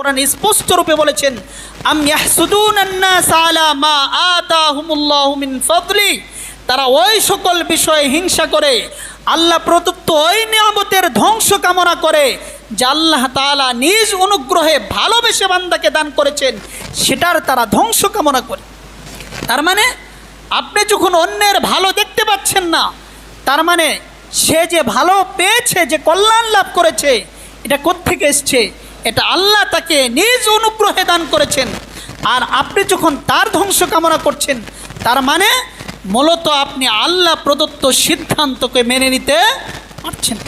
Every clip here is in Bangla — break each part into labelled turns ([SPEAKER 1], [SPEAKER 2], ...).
[SPEAKER 1] কোরআন স্পষ্ট রূপে বলেছেন, আম ইয়াহসুদুনান নাস আলা মা আতাহুমুল্লাহু মিন ফাদলি। তারা ওই সকল বিষয়ে হিংসা করে, আল্লাহ প্রদত্ত ওই নিয়ামতের ধ্বংস কামনা করে, যে আল্লাহ তাআলা নিজ অনুগ্রহে ভালোবেসে বান্দাকে দান করেছেন, সেটার তারা ধ্বংস কামনা করে। তার মানে আপনি যখন অন্যের ভালো দেখতে পাচ্ছেন না, তার মানে সে যে ভালো পেয়েছে, যে কল্যাণ লাভ করেছে, এটা কোত্থেকে এসছে? এটা আল্লাহ তাকে নিজ অনুগ্রহে দান করেছেন। আর আপনি যখন তার ধ্বংস কামনা করছেন, তার মানে মূলত আপনি আল্লাহ প্রদত্ত সিদ্ধান্তকে মেনে নিতে পারছেন।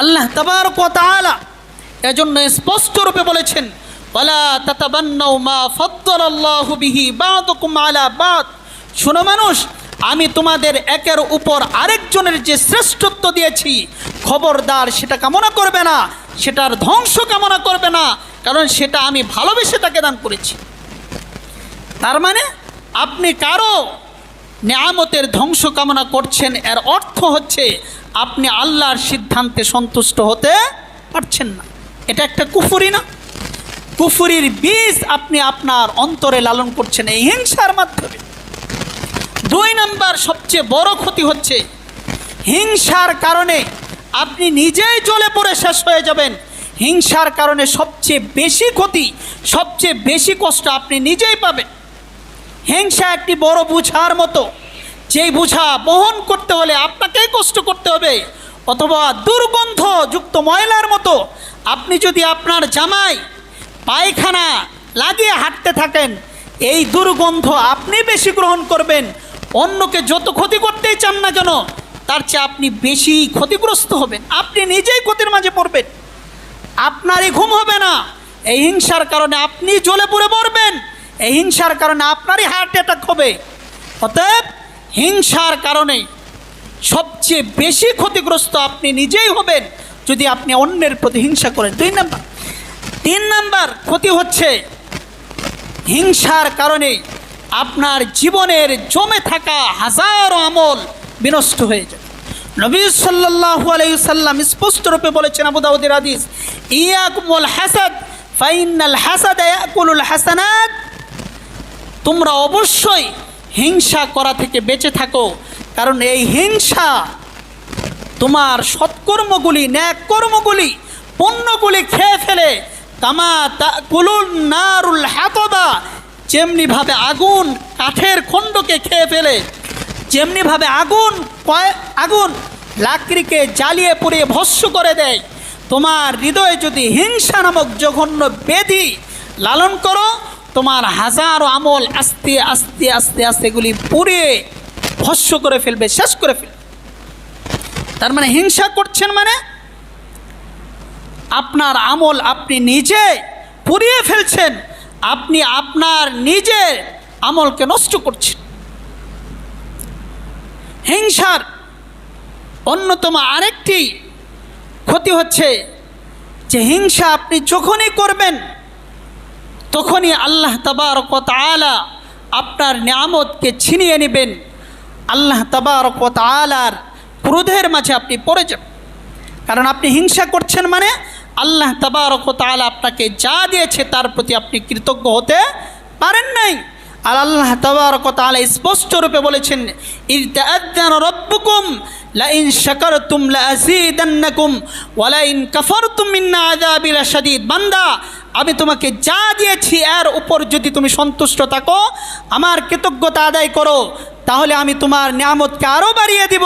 [SPEAKER 1] আল্লাহ তাবার তাআলা এজন্য স্পষ্ট রূপে বলেছেন মা আলা শোনো মানুষ, আমি তোমাদের একের উপর আরেকজনের যে শ্রেষ্ঠত্ব দিয়েছি, খবরদার সেটা কামনা করবে না। সেটার ধ্বংস কামনা করবে না, কারণ সেটা আমি ভালোবেসে তাকে দান করেছি। তার মানে আপনি কারও নিয়ামতের ধ্বংস কামনা করছেন, এর অর্থ হচ্ছে আপনি আল্লাহর সিদ্ধান্তে সন্তুষ্ট হতে পারছেন না। এটা একটা কুফুরি না? কুফুরির বীজ আপনি আপনার অন্তরে লালন করছেন, এই হিংসার মাধ্যমে। দুই নাম্বার সবচেয়ে বড় ক্ষতি হচ্ছে, হিংসার কারণে আপনি নিজেই জ্বলে পড়ে শেষ হয়ে যাবেন। হিংসার কারণে সবচেয়ে বেশি ক্ষতি, সবচেয়ে বেশি কষ্ট আপনি নিজেই পাবেন। হিংসা একটি বড় বুঝার মতো। যেই বুঝা বহন করতে হলে আপনাকেই কষ্ট করতে হবে, অথবা দুর্গন্ধ যুক্ত ময়লার মতো। আপনি যদি আপনার জামাই, পায়খানা লাগিয়ে হাঁটতে থাকেন, এই দুর্গন্ধ আপনি বেশি গ্রহণ করবেন। অন্যকে যত ক্ষতি করতেই চান না কেন তার চেয়ে আপনি বেশি ক্ষতিগ্রস্ত হবেন। আপনি নিজেই ক্ষতির মাঝে পড়বেন। আপনারই ঘুম হবে না। এই হিংসার কারণে আপনি জ্বলে পড়ে মরবেন। এই হিংসার কারণে আপনারই হার্ট অ্যাটাক হবে। অতএব হিংসার কারণে সবচেয়ে বেশি ক্ষতিগ্রস্ত আপনি নিজেই হবেন যদি আপনি অন্যের প্রতি হিংসা করেন। দুই নাম্বার। তিন নাম্বার ক্ষতি হচ্ছে হিংসার কারণে আপনার জীবনের জমে থাকা হাজারো আমল বিনষ্ট হয়ে যায়। নবী সাল্লাল্লাহু আলাইহি সাল্লাম স্পষ্ট রূপে বলেছেন আবু দাউদের হাদিস, ইয়াকুমুল হাসাদ ফাইনাল হাসাদ ইয়াকুলুল হাসানাত। তোমরা অবশ্যই হিংসা করা থেকে বেঁচে থাকো, কারণ এই হিংসা তোমার সৎকর্মগুলি ন্যাক কর্মগুলি পণ্যগুলি খেয়ে ফেলে। কামা তা কুলুন নারুল হাতবা যেমনিভাবে আগুন কাঠের খণ্ডকে খেয়ে ফেলে। যেমনিভাবে আগুন আগুন লাকড়িকে জ্বালিয়ে পুড়িয়ে ভস্য করে দেয়, তোমার হৃদয়ে যদি হিংসা নামক জঘন্য বেধি লালন করো, তোমার হাজারো আমল আস্তে আস্তে আস্তে আস্তে এগুলি পুড়িয়ে ভস্য করে ফেলবে, শেষ করে ফেলবে। তার মানে হিংসা করছেন মানে আপনার আমল আপনি নিজে পুড়িয়ে ফেলছেন, আপনি আপনার নিজের আমলকে নষ্ট করছেন। হিংসার অন্যতম আরেকটি ক্ষতি হচ্ছে যে হিংসা আপনি যখনই করবেন, তখনই আল্লাহ তাবারক আলা আপনার নিয়ামতকে ছিনিয়ে নেবেন। আল্লাহ তাবারক আলার ক্রোধের মাঝে আপনি পড়ে যান কারণ আপনি হিংসা করছেন মানে আল্লাহ তাবারক তাআলা আপনাকে যা দিয়েছে তার প্রতি আপনি কৃতজ্ঞ হতে পারেন নাই। আল্লাহ তাবারক তাআলা স্পষ্ট রূপে বলেছেন লাইন বান্দা, আমি তোমাকে যা দিয়েছি, এর উপর যদি তুমি সন্তুষ্ট থাকো, আমার কৃতজ্ঞতা আদায় করো, তাহলে আমি তোমার নিয়ামতকে আরও বাড়িয়ে দিব।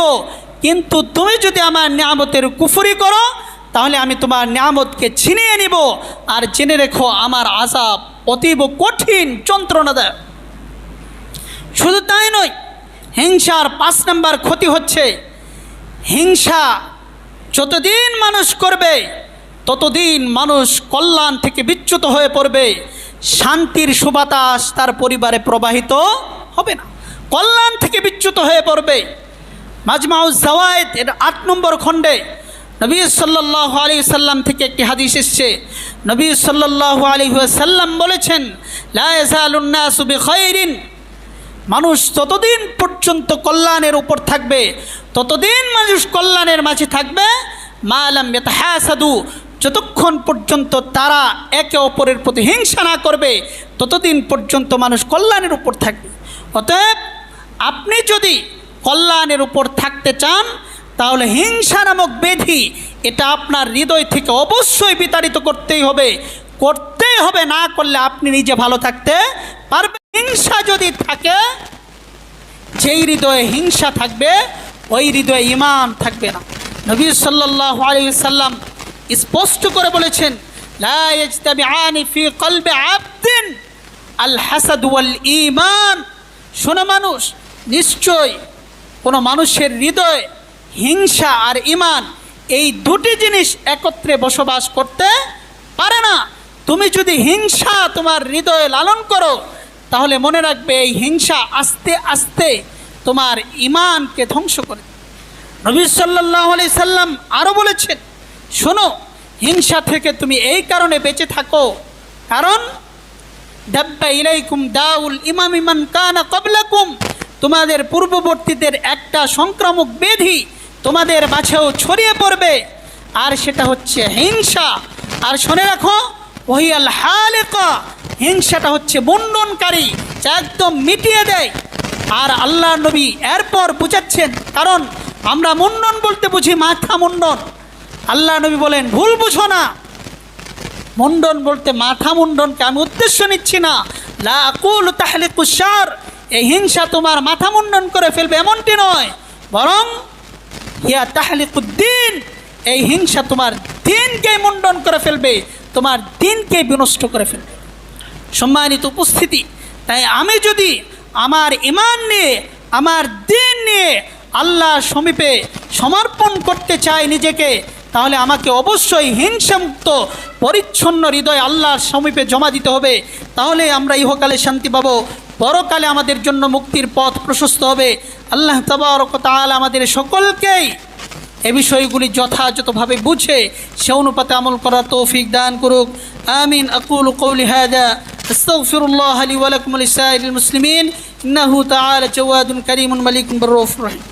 [SPEAKER 1] কিন্তু তুমি যদি আমার নিয়ামতের কুফুরি করো, তাহলে আমি তোমার নিয়ামতকে ছিনিয়ে নিব। আর জেনে রেখো, আমার আজাব অতীব কঠিন যন্ত্রণাদায়ক। শুধু তাই নয়, হিংসার পাঁচ নাম্বার ক্ষতি হচ্ছে, হিংসা যতদিন মানুষ করবে, ততদিন মানুষ কল্যাণ থেকে বিচ্যুত হয়ে পড়বে, শান্তির সুবাতাস তার পরিবারে প্রবাহিত হবে না। কল্যাণ থেকে বিচ্যুত হয়ে পড়বে। মাজমাউজ জাওয়ায়েদ এর আট নম্বর খণ্ডে নবী সাল্লাহ আলী সাল্লাম থেকে একটি হাদিস এসছে। নবী সাল্লাহ আলী সাল্লাম বলেছেন লাউন্নাসুবি খৈরিন মানুষ ততদিন পর্যন্ত কল্যাণের উপর থাকবে, ততদিন মানুষ কল্যাণের মাঝে থাকবে মা আলম সাধু যতক্ষণ পর্যন্ত তারা একে অপরের প্রতি হিংসা না করবে, ততদিন পর্যন্ত মানুষ কল্যাণের উপর থাকবে। অতএব আপনি যদি কল্যাণের উপর থাকতে চান, তাহলে হিংসা নামক বেধি এটা আপনার হৃদয় থেকে অবশ্যই বিতাড়িত করতেই হবে। করতেই হবে, না করলে আপনি নিজে ভালো থাকতে পারবেন হিংসা যদি থাকে, যেই হৃদয়ে হিংসা থাকবে, ওই হৃদয়ে ইমান থাকবে না। নবী সাল্লাল্লাহু আলাইহি সাল্লাম স্পষ্ট করে বলেছেন আল হাসাদ ওয়াল ঈমান শোনো মানুষ, নিশ্চয় কোনো মানুষের হৃদয়ে হিংসা আর ইমান এই দুটি জিনিস একত্রে বসবাস করতে পারে না। তুমি যদি হিংসা তোমার হৃদয়ে লালন করো তাহলে মনে রাখবে এই হিংসা আস্তে আস্তে তোমার ইমানকে ধ্বংস করে। নবী সাল্লাহ আলি সাল্লাম আরও বলেছেন, শোনো, হিংসা থেকে তুমি এই কারণে বেঁচে থাকো। কারণ, দাব্বা ইলাইকুম দাউল ইমাম ইমান কানা কবলাকুম তোমাদের পূর্ববর্তীদের একটা সংক্রামক ব্যাধি তোমাদের মাঝেও ছড়িয়ে পড়বে। আর সেটা হচ্ছে হিংসা। আর শুনে রাখো, ওহিয়াল হালেকা হিংসাটা হচ্ছে মুন্ডনকারী যা একদম মিটিয়ে দেয়। আর আল্লাহ নবী এরপর বুঝাচ্ছেন, কারণ আমরা মুন্ডন বলতে বুঝি মাথা মুন্ডন। আল্লাহ নবী বলেন, ভুল বুঝো না। মুন্ডন বলতে মাথা মুন্ডনকে আমি উদ্দেশ্য নিচ্ছি না। লা আকুল তাহলে কুসার এই হিংসা তোমার মাথা মুন্ডন করে ফেলবে এমনটি নয়। বরং হিয়া তাহলিকুদ্দিন এই হিংসা তোমার দিনকে মুন্ডন করে ফেলবে, তোমার দিনকে বিনষ্ট করে ফেলবে। সম্মানিত উপস্থিতি। তাই আমি যদি আমার ইমান নিয়ে, আমার দিন নিয়ে আল্লাহর সমীপে সমর্পণ করতে চাই নিজেকে, তাহলে আমাকে অবশ্যই হিংসামুক্ত, পরিচ্ছন্ন হৃদয় আল্লাহর সমীপে জমা দিতে হবে। তাহলে আমরা ইহকালে শান্তি পাবো, পরকালে আমাদের জন্য মুক্তির পথ প্রশস্ত হবে। আল্লাহ তবরক তাআলা আমাদের সকলকেই এ বিষয়গুলি যথাযথভাবে বুঝে, সে অনুপাতে আমল করার তৌফিক দান করুক। আমিন, আকুল কৌলি হাদা استغفر الله لي ولكم ولسائر المسلمين إنه تعالى جواد كريم مليك بالروف الرحيم.